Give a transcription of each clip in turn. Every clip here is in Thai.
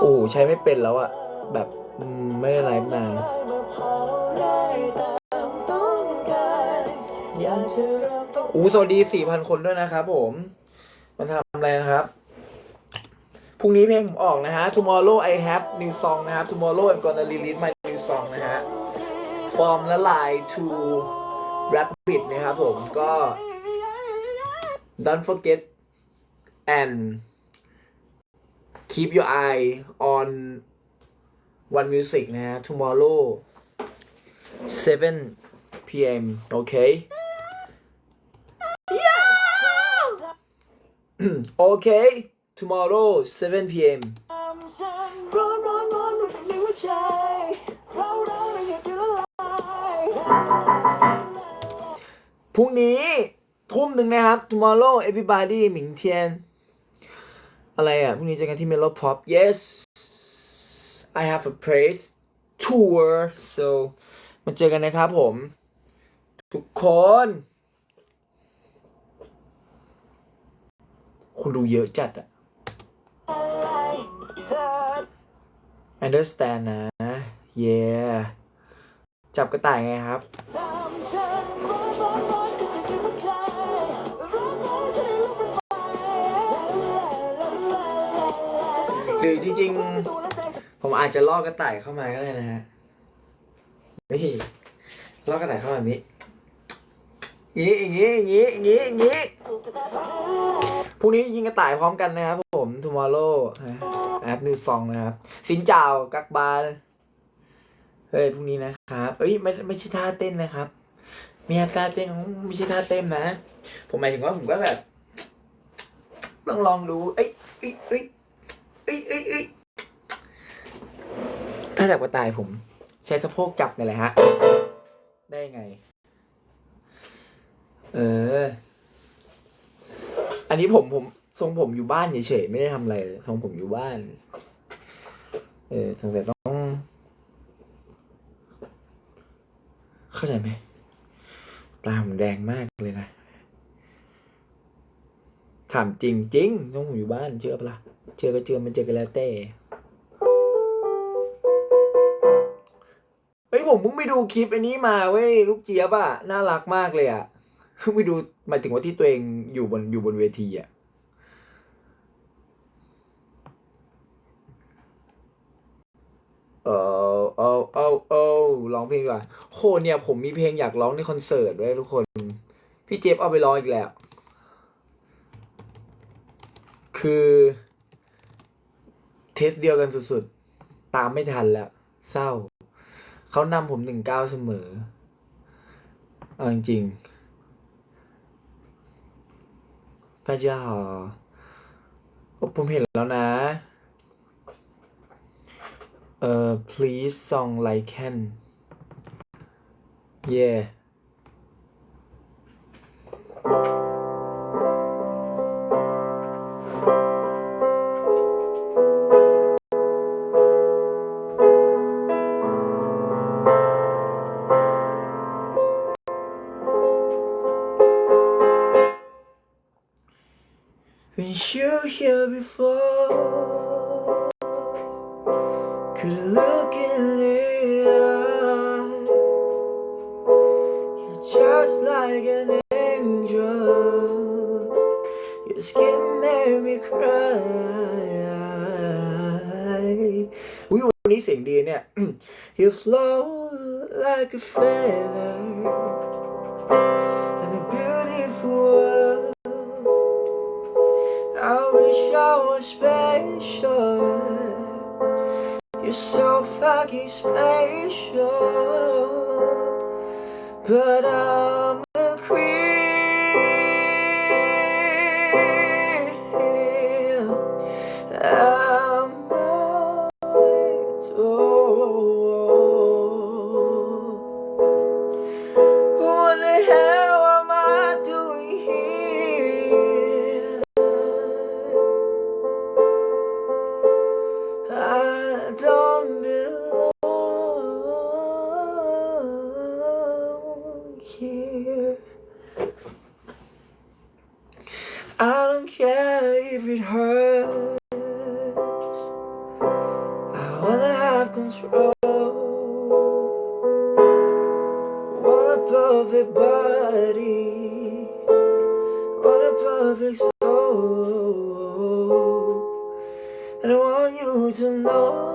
โอ้โหใช้ไม่เป็นแล้วอะแบบไม่ได้ไลฟ์นานอู้สวัสดี4,000คนด้วยนะครับผม มันทำอะไรนะครับ พรุ่งนี้เพลงผมออกนะฮะ tomorrow I have new song นะครับ tomorrow I'm gonna release my new song นะฮะ from ละลาย to rapid นะครับผมก็ don't forget and keep your eye on one music นะฮะ tomorrow 7 p.m. okay okay tomorrow 7 p.m. ร้อนร้อนร้อนรุนในหัวใจเราเราในอยากจะละลายพรุ่งนี้ทุ่มหนึ่งนะครับ tomorrow everybody หมิงเทียน อะไรอะพรุ่งนี้เจอกันที่ Melo Pop yes I have a place tour so มาเจอกันนะครับผม ทุกคน คนดูเยอะจัดอะ understand นะ yeah จับกระต่ายไงครับ หรือจริงๆ ผมอาจจะล่อกระต่ายเข้ามาก็ได้นะฮะนี่ล่อกระต่ายเข้ามาแบบนี้อย่างงี้อย่างงี้อย่างงี้อย่างงี้อย่างงี้พรุ่งนี้ยิงกระต่ายพร้อมกันนะครับผม tomorrow แอปนิวซองนะครับสินเจ้ากักบาลเฮ้ยพรุ่งนี้นะครับ เอ้ยไม่ไม่ใช่ท่าเต้นนะครับม่ใช่ท่าเต้นไม่ใช่ท่าเต้นนะ ผมหมายถึงว่าผมก็แบบลองลองดู เอ้ยเอ้ยเอ้ย เอ้ยเอ้ยเอ้ยถ้าจับกระต่ายผม ใช้สะโพกจับนี่แหละฮะ ได้ไง เออ อันนี้ผมผมทรงผมอยู่บ้านเฉยๆไม่ได้ทำอะไรเลยทรงผมอยู่บ้าน เออสงสัยต้อง เข้าใจไหมตาผมแดงมากเลยนะ ถามจริงจริงๆทรงผมอยู่บ้านเชื่อปะล่ะเชื่อก็เชื่อมันเจอกันแล้วแต่เฮ้ยผมเพิ่งไปดูคลิปอันนี้มาเว้ยลูกเจี๊ยบอะน่ารักมากเลยอะเพิ่งไปดูหมายถึงว่าที่ตัวเองอยู่บนอยู่บนเวทีอะเออเออเออเออร้องเพลงดีกว่าโหเนี่ยผมมีเพลงอยากร้องในคอนเสิร์ตด้วยทุกคน พี่เจฟเอาไปร้องอีกแล้ว คือ เทสเดียวกันสุดๆ ตามไม่ทันแล้ว เศร้า เขานำผมหนึ่งเก้าเสมอ เอาจริงๆพระเจ้าผมเห็นแล้วนะ เอ่อ please song like can yeah beautiful I wish I was special. You're so fucking special. But I'm hurts. I wanna have control. Want a perfect body. Want a perfect soul. And I want you to know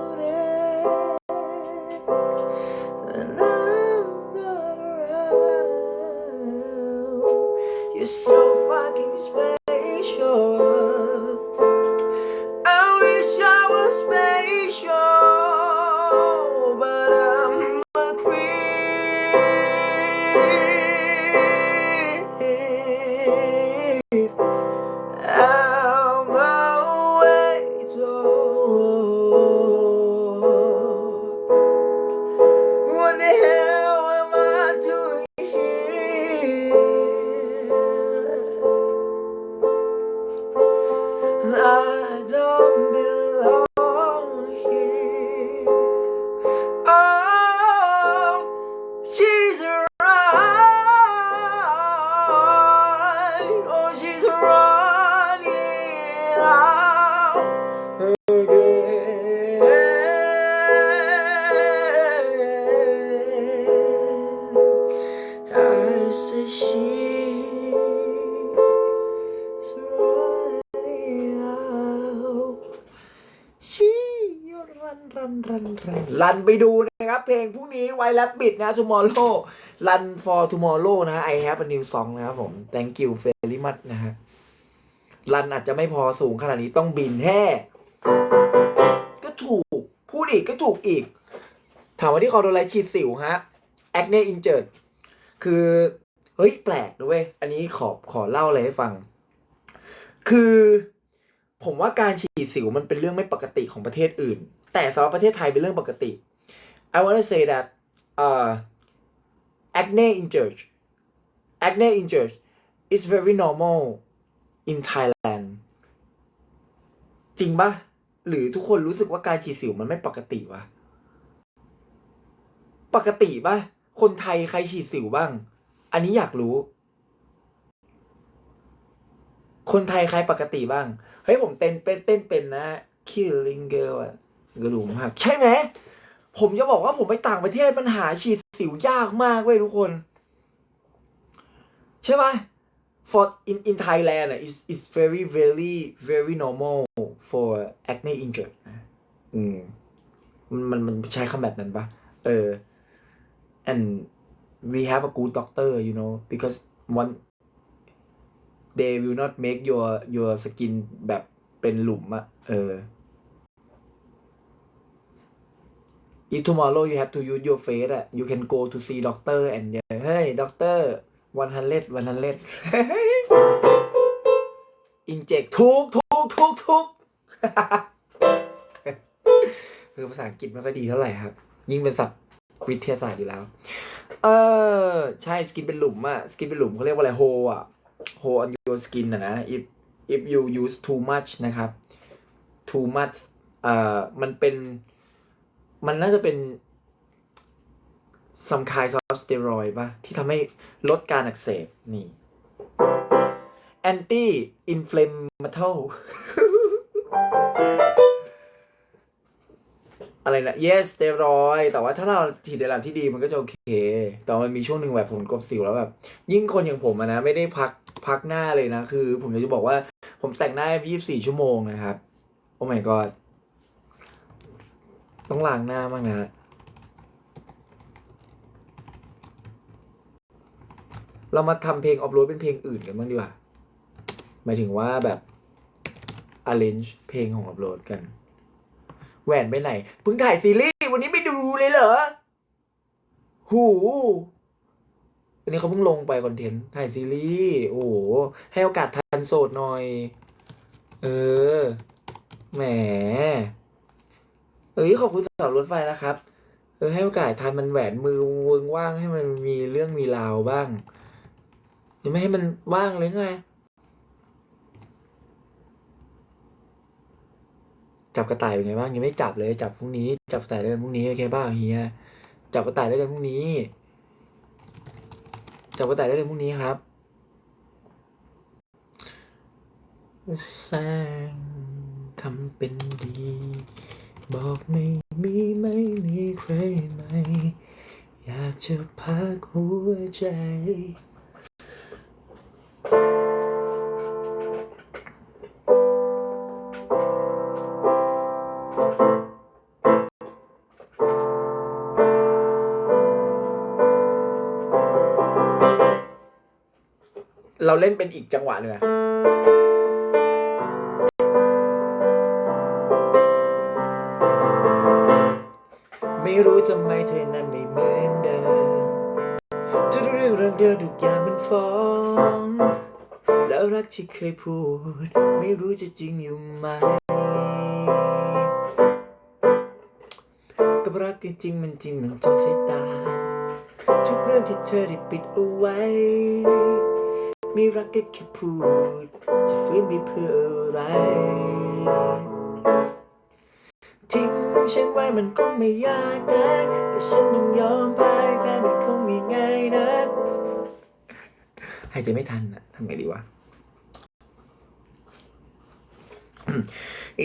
run run run run รันไปดูนะครับเพลงพรุ่งนี้ไวแลบบิดนะ tomorrow run for tomorrow นะ I have a new song นะครับผม thank you very much นะฮะรันอาจจะไม่พอสูงขนาดนี้ต้องบินแห่ก็ถูก พูดอีกก็ถูกอีก ถามว่าที่เขาโดนอะไรฉีดสิวฮะ acne injured คือ เฮ้ย แปลกด้วยอันนี้ขอขอเล่าอะไรให้ฟัง คือผมว่าการฉีดสิวมันเป็นเรื่องไม่ปกติของประเทศอื่น แต่สำหรับประเทศไทยเป็นเรื่องปกติ I want to say that uh acne in church acne in church is very normal in Thailand จริงปะหรือทุกคนรู้สึกว่าการฉีดสิวมันไม่ปกติวะปกติปะคนไทยใครฉีดสิวบ้าง อันนี้อยากรู้ คนไทยใครปกติบ้าง เฮ้ยผมเต้นเป็นเต้นเป็นนะ Killing Girl อะ กระดูกหักใช่ไหมผมจะบอกว่าผมไปต่างประเทศมันหาฉีดสิวยากมากเว้ยทุกคน ใช่ปะ for in in Thailand is is very very very normal for acne injured อืมมันมันมันใช้คำแบบนั้นปะเออ and we have a good doctor you know because one they will not make your your skin แบบเป็นหลุมอะเออ if tomorrow you have to use your face อะ you can go to see doctor and yeah, hey doctor 100 100 inject ทุกทุกทุกทุกคือภาษาอังกฤษไม่ค่อยดีเท่าไหร่ครับ ยิ่งเป็นศัพท์วิทยาศาสตร์อยู่แล้ว เออ ใช่สกินเป็นหลุมอะสกินเป็นหลุมเขาเรียกว่าอะไรโฮอะ hole on your skin นะนะ if if you use too much นะครับ too much เอ่อมันเป็น มันน่าจะเป็น some kind of steroid ป่ะ ที่ทำให้ลดการอักเสบนี่ anti inflammatory อะไรนะ yes steroid แต่ว่าถ้าเราฉีดในระดับที่ดีมันก็จะโอเค แต่ว่ามันมีช่วงหนึ่งแบบผมกบสิวแล้วแบบ ยิ่งคนอย่างผมนะ ไม่ได้พักพักหน้าเลยนะ คือผมจะบอกว่า ผมแต่งหน้า 24 ชั่วโมงนะครับ โอ้ my god ต้องล้างหน้าบ้างนะเรามาทำเพลงออฟโรดเป็นเพลงอื่นกันบ้างดีกว่า หมายถึงว่าแบบ arrange เพลงของออฟโรดกัน แหวนไปไหนเพิ่งถ่ายซีรีส์วันนี้ไม่ดูเลยเหรอ หูอันนี้เขาเพิ่งลงไปคอนเทนต์ถ่ายซีรีส์ โอ้โห ให้โอกาสทันโสดหน่อย เออ แหม เอ้ยขอบคุณสำหรับรถไฟนะครับ เออให้โอกาสทันมันแหวนมือวงว่างให้มันมีเรื่องมีราวบ้างยังไม่ให้มันว่างเลยไง จับกระต่ายเป็นไงบ้างยังไม่จับเลยจับพรุ่งนี้ จับกระต่ายด้วยกันพรุ่งนี้โอเคบ้างเฮียจับกระต่ายด้วยกันพรุ่งนี้ จับกระต่ายด้วยกันพรุ่งนี้ครับแสงทำเป็นดี บอกไม่มีไม่มีใครไหม อยากจะพักหัวใจเราเล่นเป็นอีกจังหวะหนึ่งอะ รู้ทำไมเธอนั้นไม่เหมือนเดิมทุกเรื่องรื่องเดียวทุกอย่างมันฟ้อง แล้วรักที่เคยพูด ไม่รู้จะจริงอยู่ไหมกับรักกันจริงมันจริงมันจนสายตา ทุกเรื่องที่เธอได้ปิดเอาไว้ ไม่รักก็แค่พูด จะฟื้นไปเพื่ออะไร มันคงไม่ยากนะแต่ฉันต้องยอมพ่ายแพ้มันคงไม่ง่ายนะหายใจไม่ทันอะทำไงดีวะ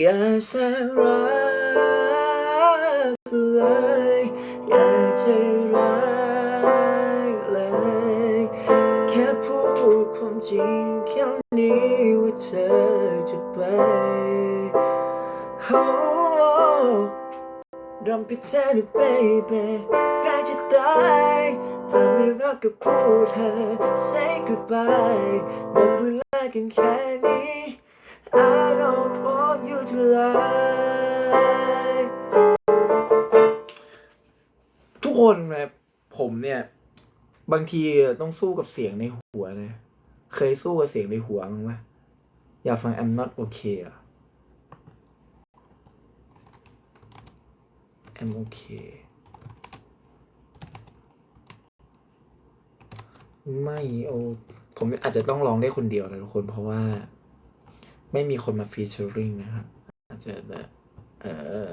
อย่าแสนรักเลยอย่าใจร้ายเลย แค่พูดความจริงแค่นี้ว่าเธอจะไป Oh, don't pretend it baby ใกล้จะตายถ้าไม่รักก็พูดเธอ say goodbye หมดเวลากันแค่นี้ I don't want you to lie ทุกคนนะผมเนี่ย บางทีต้องสู้กับเสียงในหัวนะ เคยสู้กับเสียงในหัวมั้งไหมอยากฟัง I'm not okay อะ I'm okay ไม่โอผมอาจจะต้องร้องได้คนเดียวนะทุกคน เพราะว่า ไม่มีคนมาฟีเจอริงนะครับอาจจะแบบเออ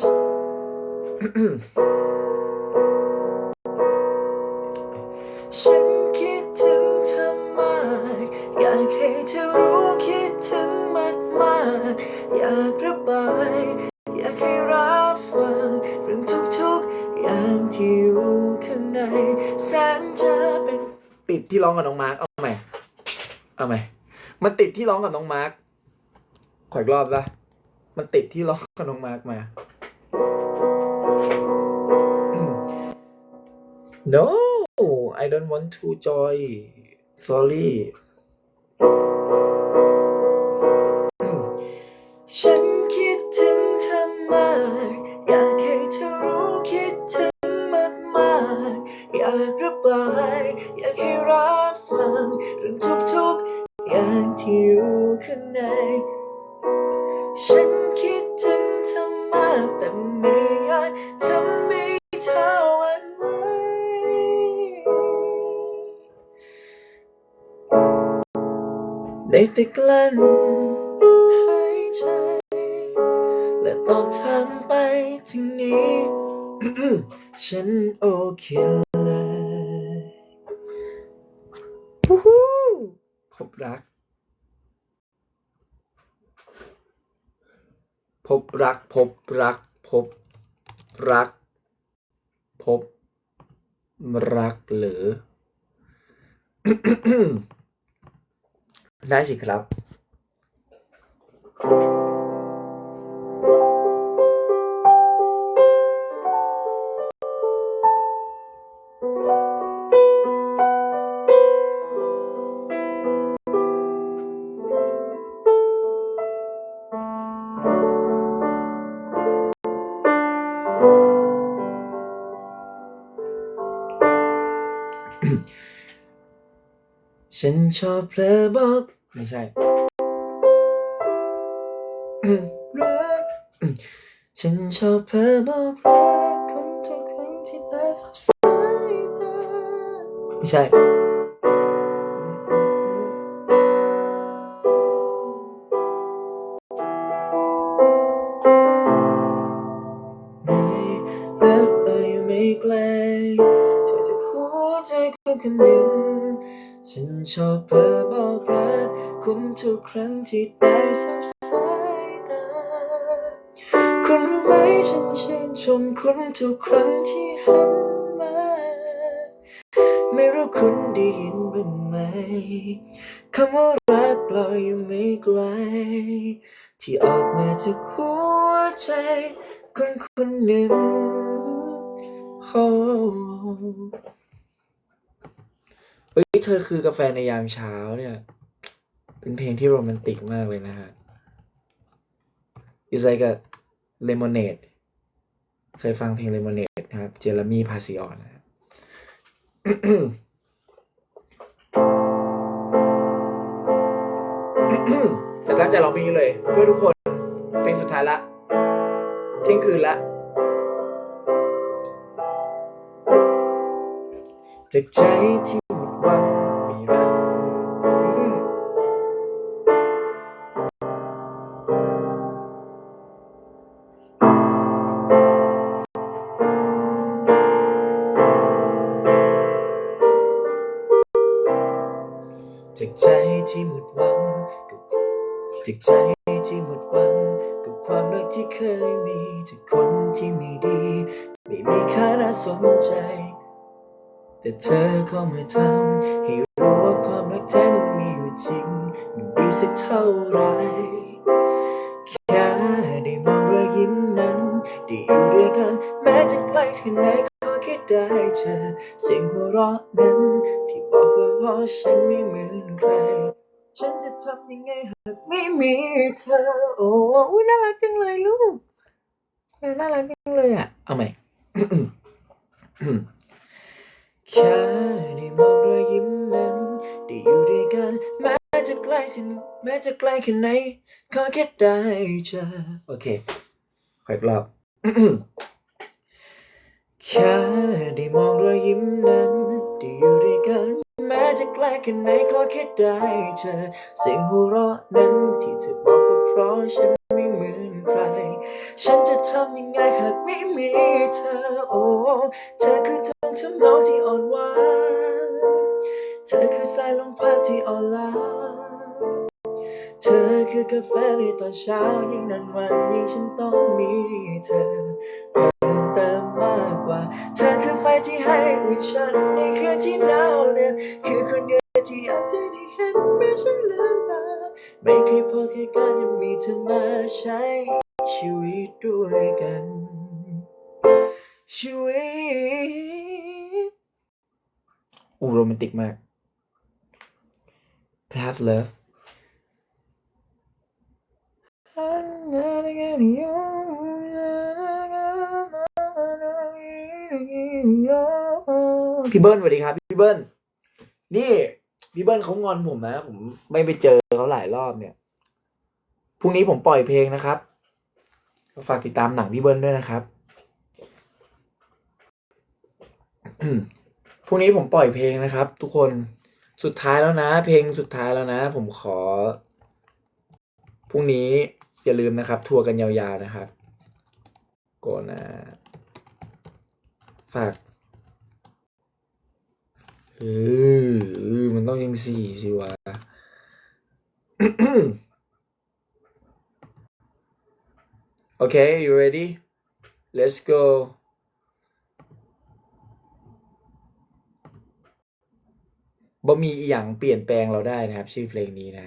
ฉั ข้างในแสนจะเป็นติดที่ร้องกับน้องมาร์กเอาใหม่เอาใหม่มันติดที่ร้องกับน้องมาร์กขออีกรอบละมันติดที่ร้องกับน้องมาร์กมา No I don't want to joy sorry ที่อยู่ข้างในฉันคิดถึงเธอมากแต่ไม่อาจทำให้เธอหวั่นไหวได้แต่กลั้นหายใจ และตอบถามไปถึงนี้ ฉันโอเค รักพบรักพบรัก พบ รักหรือ ได้สิครับ ฉันชอบเพลอบอก ไม่ใช่ฉันชอบเพลอบอกรักคนทุกครั้งที่เธอสบสายตาไม่ใช่รักเอ่ยไม่ไกลเธอจะหัวใจคนคนหนึ่ง ฉันชอบเพ้อบอกรักคุณทุกครั้งที่ได้สบสายตา คุณรู้ไหมฉันชื่นชมคุณทุกครั้งที่หันมา ไม่รู้คุณได้ยินบ้างไหมคำว่ารักลอยอยู่ไม่ไกล ที่ออกมาจากหัวใจคนคนหนึ่งโอ้เฮ้ยเธอคือกาแฟในยามเช้าเนี่ย เป็นเพลงที่โรแมนติกมากเลยนะฮะ It's like a lemonade เคยฟังเพลง lemonade นะครับ เจเรมี่พาซิออนนะ แต่ตั้งใจร้องเพลงนี้เลย เพื่อทุกคน เพลงสุดท้ายละ เที่ยงคืนละจากใจที่ แต่เธอเข้ามาทำให้รู้ว่าความรักแท้นั้นมีอยู่จริง มันดีสักเท่าไรแค่ได้มองรอยยิ้มนั้น ได้อยู่ด้วยกันแม้จะไกลแค่ไหนก็แค่ได้เจอเสียงหัวเราะนั้น ที่บอกว่าเพราะฉันไม่เหมือนใคร ฉันจะทำยังไงหากไม่มีเธอ โอ้น่ารักจังเลยลูกน่ารักจังเลยอะ เอาใหม่ แค่ได้มองรอยยิ้มนั้น ได้อยู่ด้วยกัน แม้จะไกลที่แม้จะไกลแค่ไหนขอแค่ได้เจอโอเคขออีกรอบแค่ได้มองรอยยิ้มนั้นได้อยู่ด้วยกัน แม้จะไกลแค่ไหนขอแค่ได้เจอเสียงหัวเราะนั้นที่เธอบอก ราะฉันไม่เหมือนใคร ฉันจะทำยังไงหากไม่มีเธอ โอ้ เธอคือทองทำนองที่อ่อนหวาน เธอคือสายลมพัดที่อ่อนล้า เธอคือกาแฟในตอนเช้ายิ่งนานวันยิ่งฉันต้องมีเธอเพิ่มเติมมากกว่า เธอคือไฟที่ให้อุ่นฉันในคืนที่หนาวเหน็บคือคนเดียวที่อยากจะได้เห็นเมื่อฉันลืม ไม่เคยพอที่การจะมีเธอมาใช้ชีวิตด้วยกัน ชีวิตอู้โรแมนติกมาก Perhaps love พี่เบิ้ลสวัสดีครับ พี่เบิ้ลนี่ พี่เบิ้ลเขางอนผมนะ ผมไม่ไปเจอ เขาหลายรอบเนี่ยพรุ่งนี้ผมปล่อยเพลงนะครับฝากติดตามหนังพี่เบิ้ลด้วยนะครับพรุ่งนี้ผมปล่อยเพลงนะครับ ทุกคนสุดท้ายแล้วนะ เพลงสุดท้ายแล้วนะ ผมขอพรุ่งนี้อย่าลืมนะครับ ทัวร์กันยาวๆนะครับโกนะฝากเออมันต้องยังสี่สิวะ Okay, you ready? Let's go. บ่มีอีหยังเปลี่ยนแปลงเราได้นะครับ ชื่อเพลงนี้นะ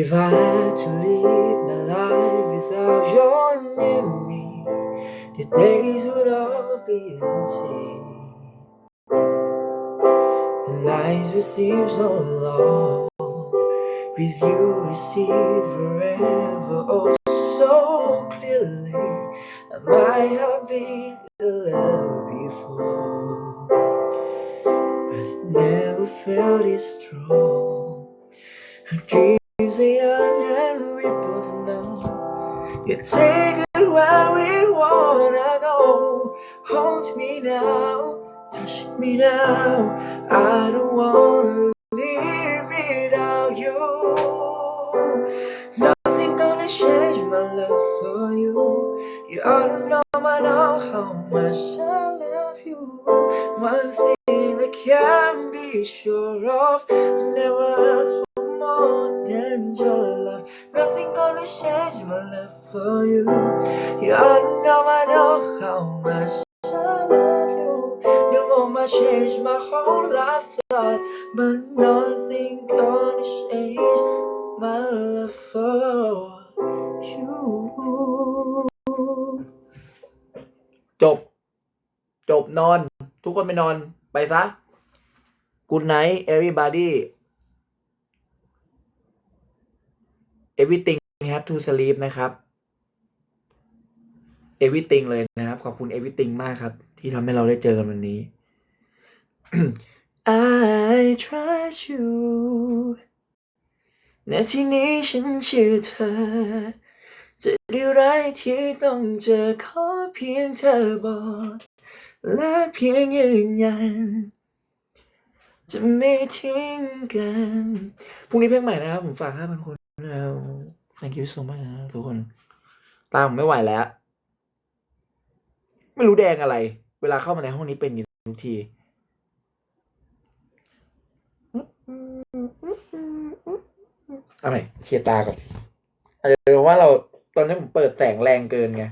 If I had to live my life without your near me, the days would all be empty. The nights would seem so long. With you, we see forever, oh so clearly. I might have been in love before, but I never felt it strong. Dreams are young and we both know you take it where we wanna go. Hold me now, touch me now. I don't wanna live without you. Nothing gonna change my love for You You ought know by now how much I love you. One thing I can be sure of, never ask for more than your love. Nothing gonna change my love for you. You ought know by now how much I love you. No more change my whole life thought, but nothing gonna change my love for you จบ จบนอน ทุกคนไปนอน ไปซะ Good night everybody everything have to sleep นะครับ everything เลยนะครับ ขอบคุณ everything มากครับ ที่ทำให้เราได้เจอกันวันนี้ I trust you นที่นี้ฉันเชื่อเธอ จะได้ไรที่ต้องเจอขอเพียงเธอบอก และเพียงยืนยัน จะไม่ทิ้งกัน พรุ่งนี้เพลงใหม่นะครับ ผมฝาก5,000คนนะครับ thank you so much นะทุกคน ตามผมไม่ไหวแล้ว ไม่รู้แดงอะไร เวลาเข้ามาในห้องนี้เป็นอย่างนี้ทุกทีอะไรเคลียร์ตาก่อนอาจจะเป็นว่าเราตอนนี้ผมเปิดแสงแรงเกินไง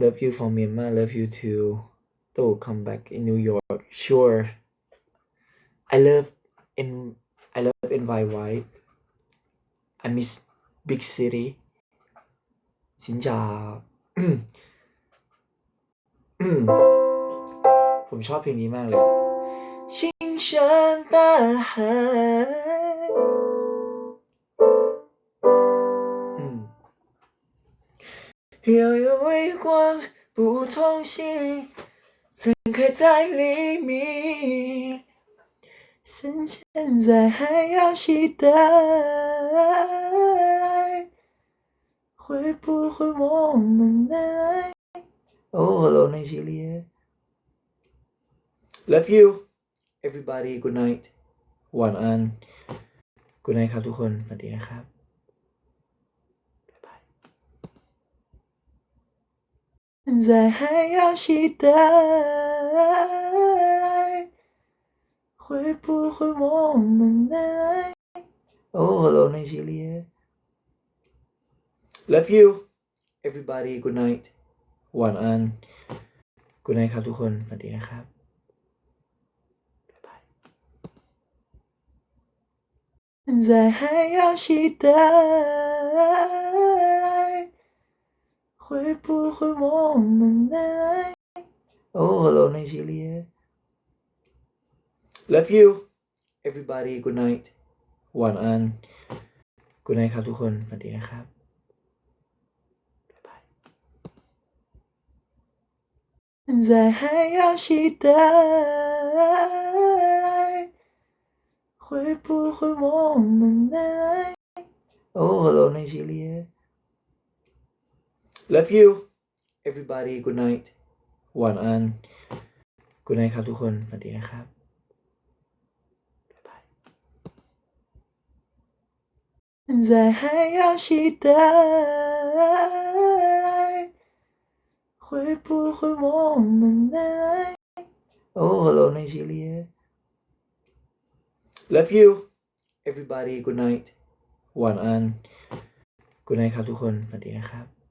Love you from Myanmar love you too to come back in New York sure I love in I love in my wife I miss big city สินจา ผมชอบเพลงนี้มากเลย 心深大海嗯，遥远微光不同行，散开在黎明，深陷在还要期待， 会不会我们的爱？哦，Hello，那系列。Love you everybody good night วันอัน good night ครับทุกคนฝันดีนะครับ บ๊ายบาย在还要期待，会不会我们的爱？哦，Hello，那系列。 Love you everybody good night วันอัน good night ครับทุกคนฝันดีนะครับ 在还要期待，会不会我们的爱？哦，Hello，那系列。Love you everybody good night วันอัน good night ครับทุกคนฝันดีนะครับ 在还要期待。会不会我们的爱？哦，Hello，那系列。Love you everybody good night วันอัน good night ครับทุกคนฝันดีนะครับ บ๊ คุยพูดคุยมองมันได้โอ้โหลไนจีเรีย love you everybody good night วันอัน good night ครับทุกคนสวัสดีนะครับ